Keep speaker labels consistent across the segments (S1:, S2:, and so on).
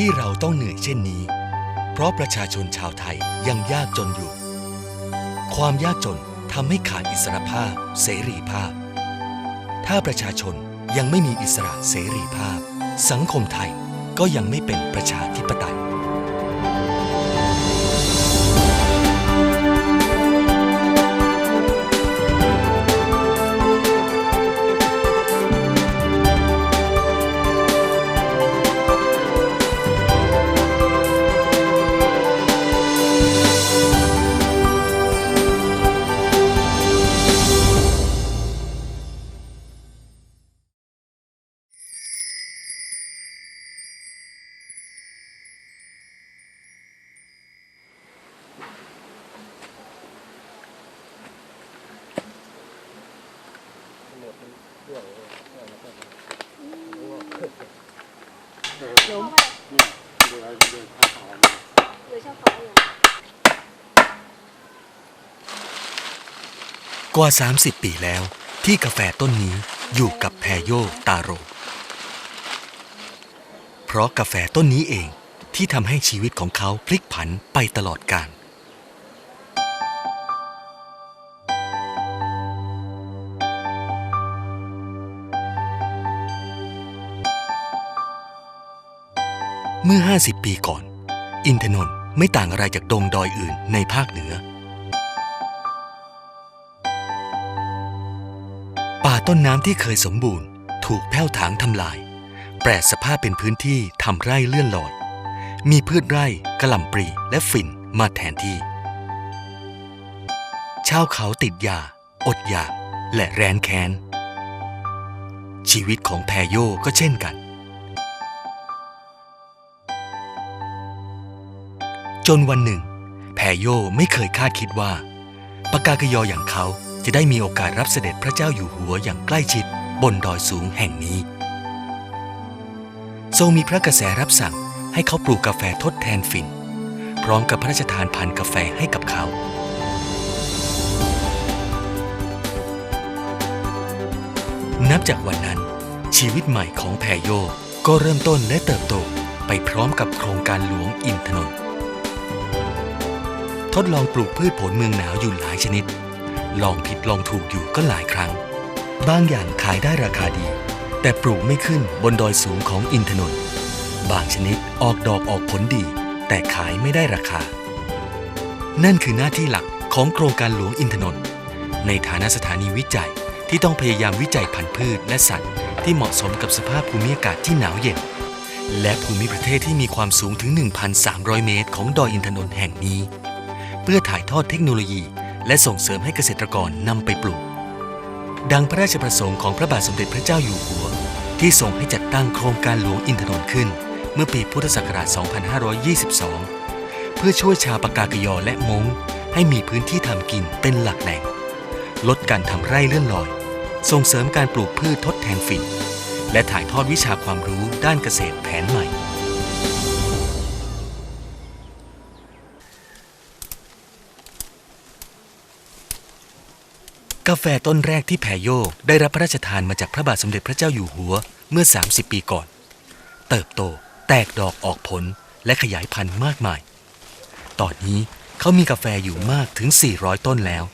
S1: ที่เราต้องเหนื่อยเช่นนี้ เพราะประชาชนชาวไทยยังยากจนอยู่ ความยากจนทำให้ขาดอิสรภาพ เสรีภาพ ถ้าประชาชนยังไม่มีอิสระเสรีภาพ สังคมไทยก็ยังไม่เป็นประชาธิปไตย กว่า 30 ปีแล้ว ที่กาแฟต้นนี้อยู่กับแพโยตาโร เพราะกาแฟต้นนี้เองที่ทำให้ชีวิตของเขาพลิกผันไปตลอดกาลเมื่อ 50 ปีก่อน อินทนนท์ไม่ต่างอะไรจากดงดอยอื่นในภาคเหนือ ต้นน้ำที่เคยสมบูรณ์ ถูกแผ้วถางทำลาย แปรสภาพเป็นพื้นที่ทำไร่เลื่อนลอย มีพืชไร่กระหล่ำปลีและฝิ่นมาแทนที่ ชาวเขาติดยา อดอยากและแร้นแค้น ชีวิตของแพโยก็เช่นกัน จนวันหนึ่ง แพโยไม่เคยคาดคิดว่าปากากยออย่างเขา จะได้มีโอกาสรับเสด็จพระเจ้าอยู่หัวอย่างใกล้ชิดบนดอยสูงแห่งนี้ ทรงมีพระกระแสรับสั่งให้เขาปลูกกาแฟทดแทนฝิ่น พร้อมกับพระราชทานพันธุ์กาแฟให้กับเขา นับจากวันนั้น ชีวิตใหม่ของแพโยก็เริ่มต้นและเติบโตไปพร้อมกับโครงการหลวงอินทนนท์ทดลองปลูกพืชผลเมืองหนาวอยู่หลายชนิด ลองผิดลองถูกอยู่ก็หลายครั้ง บางอย่างขายได้ราคาดี แต่ปลูกไม่ขึ้นบนดอยสูงของอินทนนท์บางชนิดออกดอกออกผลดี แต่ขายไม่ได้ราคา นั่นคือหน้าที่หลักของโครงการหลวงอินทนนท์ในฐานะสถานีวิจัยที่ต้องพยายามวิจัยพันธุ์พืชและสัตว์ ที่เหมาะสมกับสภาพภูมิอากาศที่หนาวเย็น และภูมิประเทศที่มีความสูงถึง 1,300 เมตร ของดอยอินทนนท์แห่งนี้ เพื่อถ่ายทอดเทคโนโลยี และส่งเสริมให้เกษตรกรนำไปปลูก ดังพระราชประสงค์ของพระบาทสมเด็จพระเจ้าอยู่หัว ที่ทรงให้จัดตั้งโครงการหลวงอินทนนท์ขึ้น เมื่อปีพุทธศักราช 2522 เพื่อช่วยชาวปากากยอและมงให้มีพื้นที่ทำกินเป็นหลักแหล่ง ลดการทำไร่เลื่อนลอย ส่งเสริมการปลูกพืชทดแทนฝิ่นและถ่ายทอดวิชาความรู้ด้านเกษตรแผนใหม่ กาแฟต้นแรกที่แพโยได้รับพระราชทานมาจากพระบาทสมเด็จพระเจ้าอยู่หัวเมื่อ 30 ปีก่อน เติบโต แตกดอกออกผลและขยายพันธุ์มากมาย ตอนนี้เขามีกาแฟอยู่มากถึง 400 ต้นแล้ว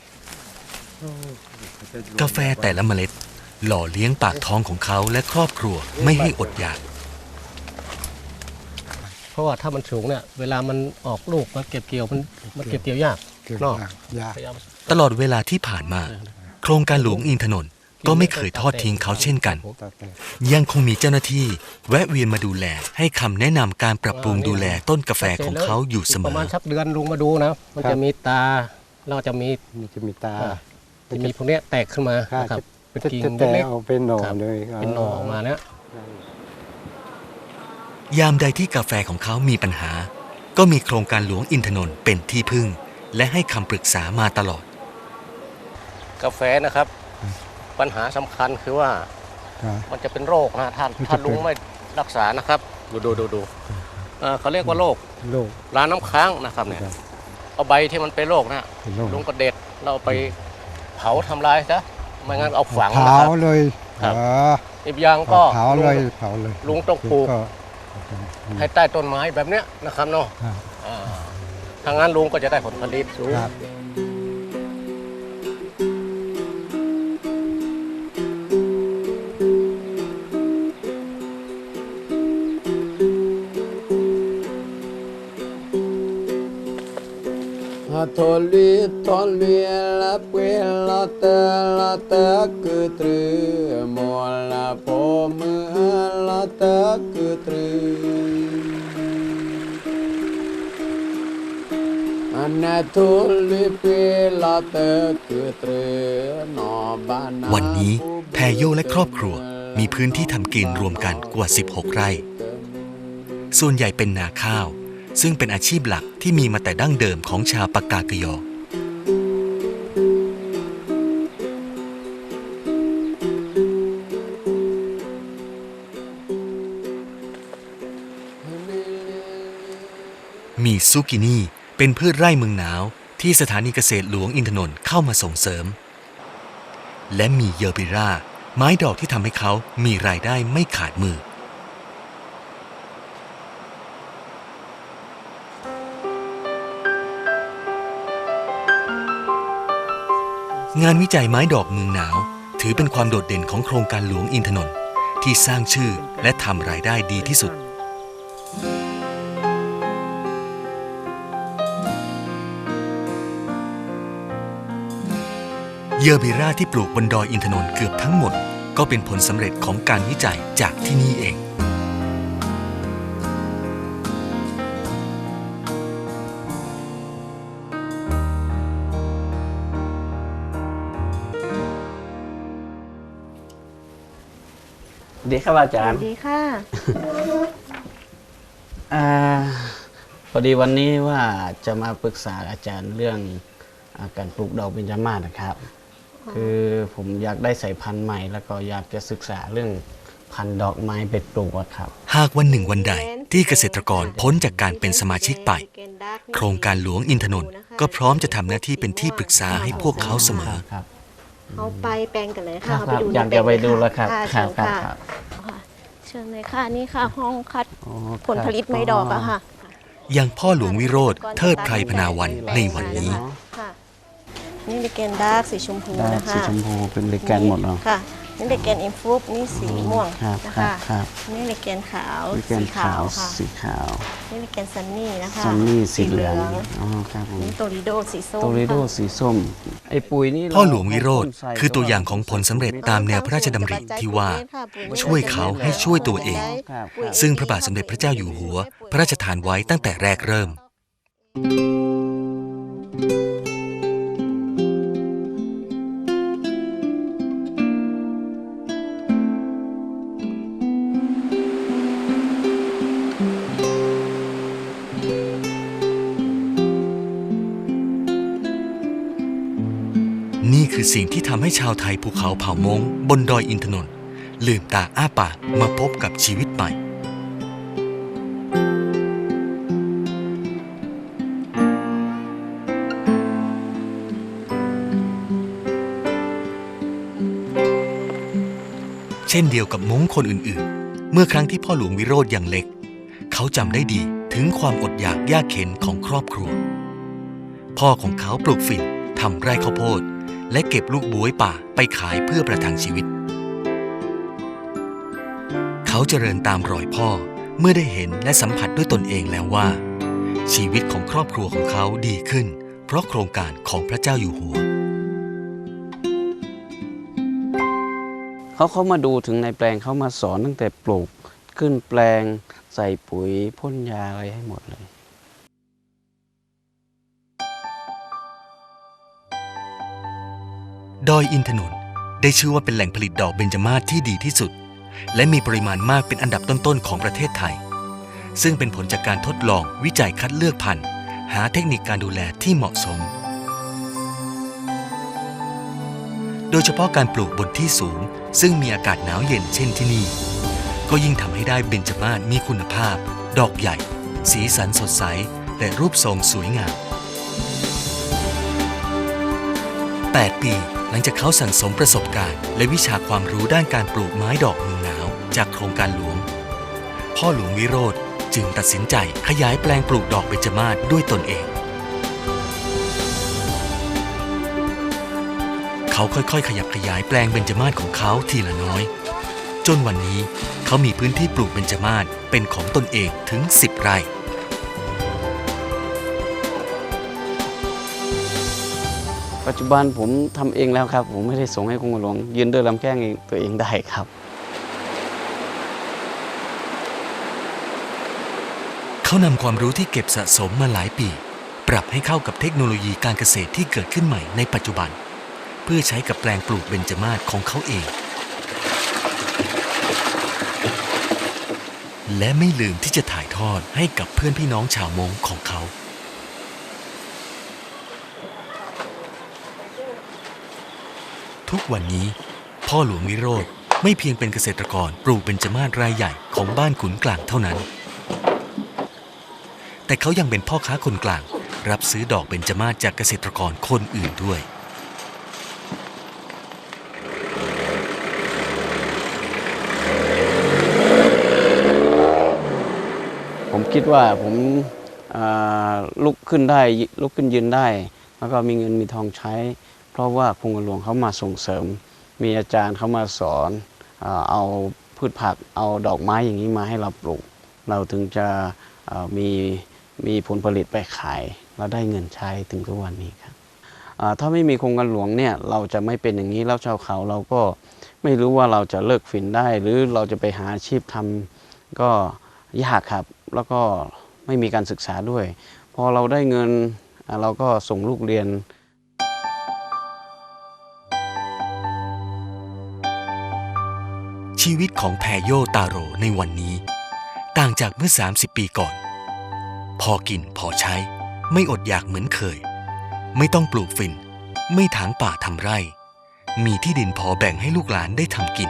S1: กาแฟแต่ละเมล็ด หล่อเลี้ยงปากท้องของเขาและครอบครัวไม่ให้อดอยาก
S2: เพราะว่าถ้ามันสูงเนี่ยเวลามันออกลูกมันเก็บเกี่ยวมันมันเก็บเกี่ยวยาก
S3: เกิด
S2: เนอะ
S3: ยากยาก
S2: พยายาม
S1: ตลอดเวลาที่ผ่านมา โครงการหลวงอินทนนท์ก็ไม่เคยทอดทิ้งเขาเช่นกัน
S3: ตัดแต่
S1: ยังคงมีเจ้าหน้าที่ แวะเวียนมาดูแล ให้คำแนะนำการปรับปรุงดูแลต้นกาแฟของเขาอยู่เสม
S2: ประ
S1: อ
S2: มาณสักเดือนลุงมาดูนะมันจะมีตา เราจะมี
S3: มันจะมีตา
S2: จะมีพวกเนี้ยแตกขึ้นมา
S3: ค่ะ
S2: นะครับเป็น
S3: จะ
S2: กิ่ง
S3: จะแต่
S2: เล็ก
S3: เอาเป็นหน่อ
S2: ครับ
S3: เลย
S2: ๆเป็นหน่อออกมาเนี่ย
S1: ยามใดที่กาแฟของเขามีปัญหา ก็มีโครงการหลวงอินทนนท์เป็นที่พึ่ง และให้คำปรึกษามาตลอด
S2: กาแฟนะครับ ปัญหาสำคัญคือว่า
S3: ครับ
S2: มันจะเป็นโรคนะถ้า
S3: มันจะ
S2: ถ้าลุง
S3: เป็น
S2: ไม่รักษานะครับ ดูดูดูดูเอ่อเขาเรียกว่าโรค
S3: โรค
S2: ร้านน้ำค้างนะครับเนี่ย
S3: ครับ
S2: เอาใบที่มันเป็นโรคนะ
S3: เป็นโรค
S2: ลุงก็เด็ดเราเอาไปเผาทำลายซะไม่งั้นเอาฝัง
S3: เผา
S2: นะครับ
S3: เลย
S2: ครับ
S3: เออ
S2: อีกอย่างก็
S3: เผาเลยเผาเลย
S2: ลุงต้องปลูก
S3: ก็
S2: ปให้ใต้ต้นไม้แบบเนี้ยนะครับเนาะ
S3: ครับ
S2: อ่าทางนั้นลุงก็จะได้ผลผลิตสูง
S4: toli toli la pue la te la te ku tru mo la po mu la te ku tru Anna toli pue la te ku tru no ba na
S1: วันนี้แพรโยและครอบครัวมีพื้นที่ทำกินรวมกันกว่า 16 ไร่ ส่วนใหญ่เป็นนาข้าว ซึ่งเป็นอาชีพหลักที่มีมาแต่ดั้งเดิมของชาวปากกากยอ มีซูกินีเป็นพืชไร่เมืองหนาวที่สถานีเกษตรหลวงอินทนนท์เข้ามาส่งเสริม และมีเยอร์บิราไม้ดอกที่ทำให้เขามีรายได้ไม่ขาดมือ งานวิจัยไม้ดอกเมืองหนาว ถือเป็นความโดดเด่นของโครงการหลวงอินทนนท์ที่สร้างชื่อและทำรายได้ดีที่สุด เยอร์บิราที่ปลูกบนดอยอินทนนท์เกือบทั้งหมด ก็เป็นผลสำเร็จของการวิจัยจากที่นี่เอง
S4: ดีครับอาจาร
S5: ส
S4: ย์
S5: วัสดีค่ะ
S4: อ่าพอดีวันนี้ว่าจะมาปรึกษาอาจารย์เรื่องอาการปลูกดอกเบญจมาศนะครับ คือผมอยากได้สายพันธุ์ใหม่ แล้วก็อยากจะศึกษาเรื่องพันธุ์ดอกไม้เป็ดปลูกอะครับ
S1: หากวันหนึ่งวันใดที่เกษตรกรพ้นจากการเป็นสมาชิกไป โครงการหลวงอินทนนท์ก็พร้อมจะทำหน้าที่เป็นที่ปรึกษาให้พวกเขาเสมอ
S4: ครับ
S5: เขาไปแปลงกันเลย
S4: ครั
S5: ค่ะ
S4: บ
S5: เขาไปดู
S4: อยาก
S5: ใน
S4: จะไป
S5: แปลง
S4: ดูแล้วครับะครั
S5: เชิ
S4: บ
S5: ญ
S4: ครับ
S5: ค่ะ
S4: ครับ
S5: ค่ะเชิญเลยค่ะนี่ค่ะ ห้องคัด
S4: อ๋อ
S5: ผลผลิตไม้ดอกอะค่ะ
S1: อย่างพ่อหลวงวิโรธเทิดไพรพนาวันในวันนี้
S5: ค่ะนี่เลเกนดาร์กสีชมพู
S4: ได้
S5: นะคะ
S4: สีชมพูเป็นเลแกนหมดแล้ว
S5: ค่ะ นี่เลเกนอินฟุบนี่สีม่วง
S4: ครับ
S5: นะ
S4: ครั
S5: คะ
S4: บครับ
S5: นี่เลเกนขาว
S4: เลแกน
S5: สี
S4: ขาว
S5: ค่ะ
S4: สีขาว
S5: นี่เลเกนซันนี่นะคะ
S4: ซันนี่สีเหลืองอ๋อครับผม
S5: นี่โตริโดสีส้ม
S4: โตริโด
S5: ค่ะ
S4: สีส้มไอ้ปุ๋ยนี่
S1: พ่อหลวงวิโรธคือตัวอย่างของผลสำเร็จตามแนวพระราชดำริที่ว่า ช่วยเขาให้ช่วยตัวเอง
S4: ครับ
S1: ซึ่งพระบาทสมเด็จพระเจ้าอยู่หัว พระราชทานไว้ตั้งแต่แรกเริ่มนี่ คือสิ่งที่ทำให้ชาวไทยภูเขาเผ่ามงบนดอยอินทนนท์ลืมตาอ้าปากมาพบกับชีวิตใหม่ เช่นเดียวกับมงคนอื่นๆ เมื่อครั้งที่พ่อหลวงวิโรธยังเล็ก เขาจำได้ดีถึงความอดอยากยากเข็นของครอบครัว พ่อของเขาปลูกฝิ่นทำไร่ข้าวโพด และเก็บลูกบวยป่าไปขายเพื่อประทังชีวิต เขาเจริญตามรอยพ่อเมื่อได้เห็นและสัมผัสด้วยตนเองแล้วว่า ชีวิตของครอบครัวของเขาดีขึ้น เพราะโครงการของพระเจ้าอยู่หัว
S4: เขาเขามาดูถึงในแปลงเขามาสอนตั้งแต่ปลูกขึ้นแปลงใส่ปุ๋ยพ่นยาอะไรให้หมดเลย
S1: ดอยอินทนนท์ได้ชื่อว่าเป็นแหล่งผลิตดอกเบญจมาศที่ดีที่สุด และมีปริมาณมากเป็นอันดับต้นๆของประเทศไทย ซึ่งเป็นผลจากการทดลองวิจัยคัดเลือกพันธุ์ หาเทคนิคการดูแลที่เหมาะสม โดยเฉพาะการปลูกบนที่สูง ซึ่งมีอากาศหนาวเย็นเช่นที่นี่ ก็ยิ่งทำให้ได้เบญจมาศมีคุณภาพ ดอกใหญ่ สีสันสดใสและรูปทรงสวยงาม8ปี หลังจากเขาสั่งสมประสบการณ์ และวิชาความรู้ด้านการปลูกไม้ดอกเมืองหนาว จากโครงการหลวง พ่อหลวงวิโรธจึงตัดสินใจขยายแปลงปลูกดอกเบญจมาศด้วยตนเอง เขาค่อยๆ ขยับขยายแปลงเบญจมาศของเขาทีละน้อย จนวันนี้เขามีพื้นที่ปลูกเบญจมาศเป็นของตนเองถึง 10 ไร่
S4: ปัจจุบันผมทำเองแล้วครับ ผมไม่ได้ส่งให้กรมหลวงยืนด้วยลำแข้งเองตัวเองได้ครับ
S1: เขานำความรู้ที่เก็บสะสมมาหลายปี ปรับให้เข้ากับเทคโนโลยีการเกษตรที่เกิดขึ้นใหม่ในปัจจุบัน เพื่อใช้กับแปลงปลูกเบญจมาศของเขาเอง และไม่ลืมที่จะถ่ายทอดให้กับเพื่อนพี่น้องชาวมงของเขา ทุกวันนี้ พ่อหลวงวิโรธไม่เพียงเป็นเกษตรกรปลูกเบญจมาศรายใหญ่ของบ้านขุนกลางเท่านั้น แต่เขายังเป็นพ่อค้าคนกลาง รับซื้อดอกเบญจมาศจากเกษตรกรคนอื่นด้วย
S4: ผมคิดว่าผมาลุกขึ้นได้ลุกขึ้นยืนได้ แล้วก็มีเงินมีทองใช้ เพราะว่าพุงหลวงเขามาส่งเสริม มีอาจารย์เขามาสอนเอาพืชผักเอาดอกไม้อย่างนี้มาให้เราปลูก เราถึงจะมีมีผลผลิตไปขายแล้วได้เงินใช้ถึงทุกวันนี้ครับถ้าไม่มีโครงการหลวงเนี่ยเราจะไม่เป็นอย่างนี้แล้วชาวเขาเราก็ไม่รู้ว่าเราจะเลิกฝิ่นได้ หรือเราจะไปหาอาชีพทำก็ยากครับ แล้วก็ไม่มีการศึกษาด้วย พอเราได้เงินเราก็ส่งลูกเรียน
S1: ชีวิตของแพโยตาโรในวันนี้ ต่างจากเมื่อ 30 ปีก่อน พอกินพอใช้ ไม่อดอยากเหมือนเคย ไม่ต้องปลูกฝิ่น ไม่ถางป่าทำไร่ มีที่ดินพอแบ่งให้ลูกหลานได้ทำกิน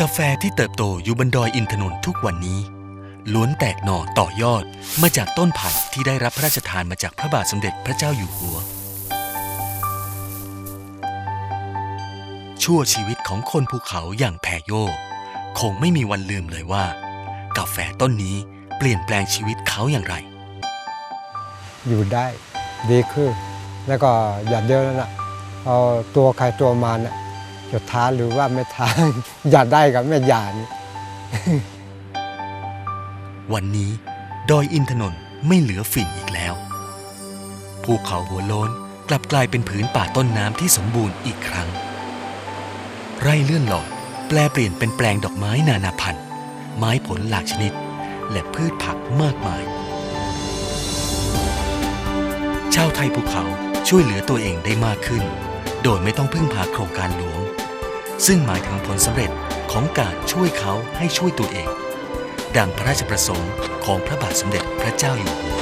S1: กาแฟที่เติบโตอยู่บนดอยอินทนนท์ทุกวันนี้ล้วนแตกหน่อต่อยอดมาจากต้นไผ่ที่ได้รับพระราชทานมาจากพระบาทสมเด็จพระเจ้าอยู่หัว ชั่วชีวิตของคนภูเขาอย่างแพโยคงไม่มีวันลืมเลยว่า กาแฟต้นนี้เปลี่ยนแปลงชีวิตเขาอย่างไร
S3: อยู่ได้ดีขึ้นแล้วก็อย่าเดียวนั่นนะเอาตัวใครตัวมันน่ะจะท้าหรือว่าไม่ท้าอย่าได้กับไม่อย่านี่
S1: วันนี้ดอยอินทนนท์ไม่เหลือฝิ่นอีกแล้ว ภูเขาหัวโล้นกลับกลายเป็นผืนป่าต้นน้ำที่สมบูรณ์อีกครั้ง ไร่เลื่อนลอยแปลเปลี่ยนเป็นแปลงดอกไม้นานาพันธุ์ ไม้ผลหลากชนิด และพืชผักมากมาย ชาวไทยภูเขาช่วยเหลือตัวเองได้มากขึ้น โดยไม่ต้องพึ่งพาโครงการหลวง ซึ่งหมายถึงผลสำเร็จของการช่วยเขาให้ช่วยตัวเอง ดังพระราชประสงค์ของพระบาทสมเด็จพระเจ้าอยู่หัว